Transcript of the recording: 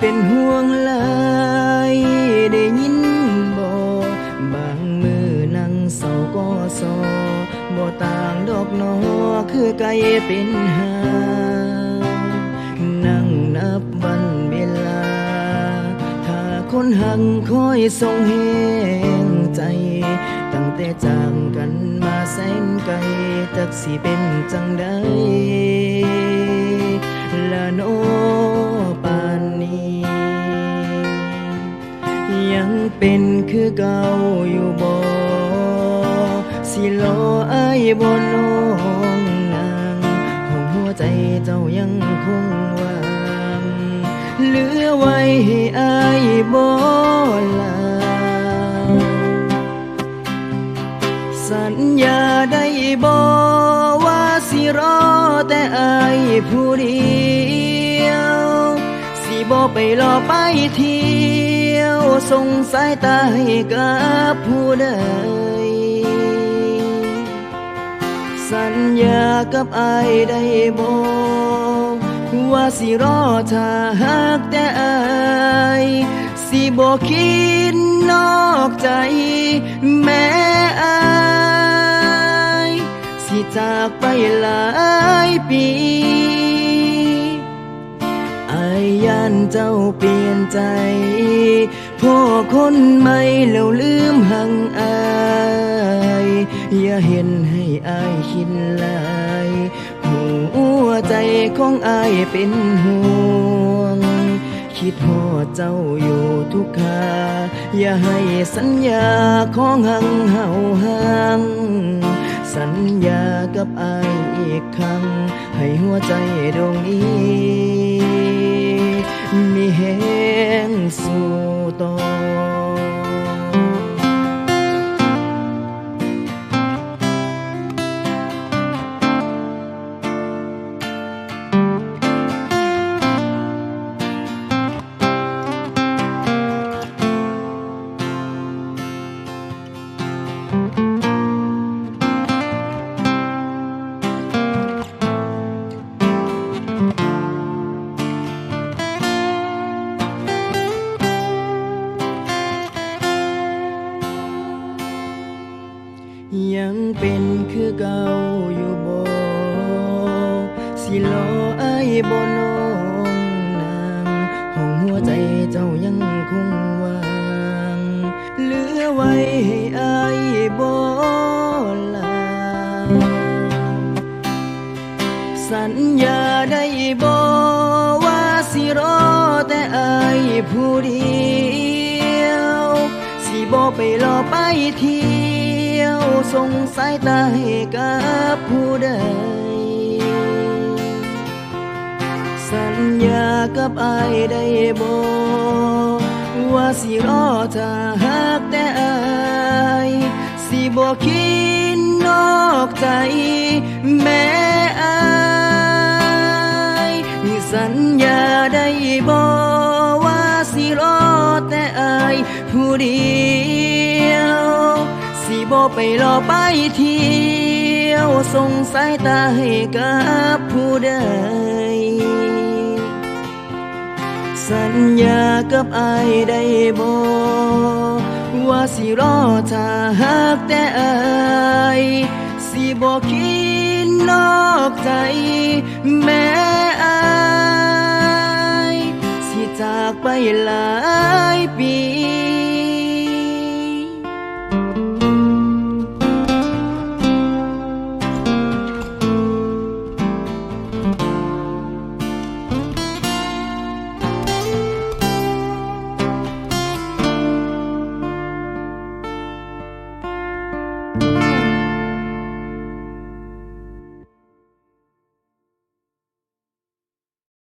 เป็นห่วงลายได้ยินบ่บางมือนั่งเศร้าก็ซอบ่ต่างดอกนอคือไก่เป็นหานั่งนับวันเวลา ถ้าคนหักคอยส่งแหงใจ ตั้งแต่จางกันมาแสนไกลจักสิเป็นจังใดละโน ยังเป็นคือเก่าอยู่บ่สิรออายบ่น้องนางห้องหัวใจเจ้ายังคงว่างเหลือไว้ให้อายบ่ลาสัญญาได้บ่ว่าสิรอแต่อายผู้เดียว บ่ไปรอไปเที่ยวส่งสายตาให้กับผู้ใดสัญญากับอายได้บ่ว่าสิรอถ้าหากแต่อายสิบ่คิดนอกใจ แม้อายสิจากไปหลายปีอาย ยันเจ้าเปลี่ยนใจพ่อคนใหม่แล้วลืมหังอายอย่าเห็นให้อายคิดหลายหัวใจของอายเป็นห่วง คิดหอเจ้าอยู่ทุกคาอย่าให้สัญญาของหังเห่าห่างสัญญากับอายอีกครั้ง ให้หัวใจดวงนี้ มีแหงสู่ต่อ เป็นคือเก่าอยู่บ่สิรอไอายบ่น้องนางห้องหัวใจเจ้ายังคงวางเหลือไว้ให้อายบ่ลาสัญญาได้บ่ว่าสิรอแต่อายผู้เดียว สิบ่ไปรอไปเทียว สงสายตาให้กับผู้ใด สัญญากับอายได้บ่ว่าสิรอถ้าหากแต่อายสิบ่คิดนอกใจ แม้อายสัญญาได้บ่ว่าสิรอแต่อายผู้เดียว ไปรอไปเที่ยวส่งสายตาให้กับผู้ใด สัญญากับอายได้บ่ว่าสิรอถ้าหากแต่อายสิบ่คิดนอกใจ แม้อาย สิจากไปหลาย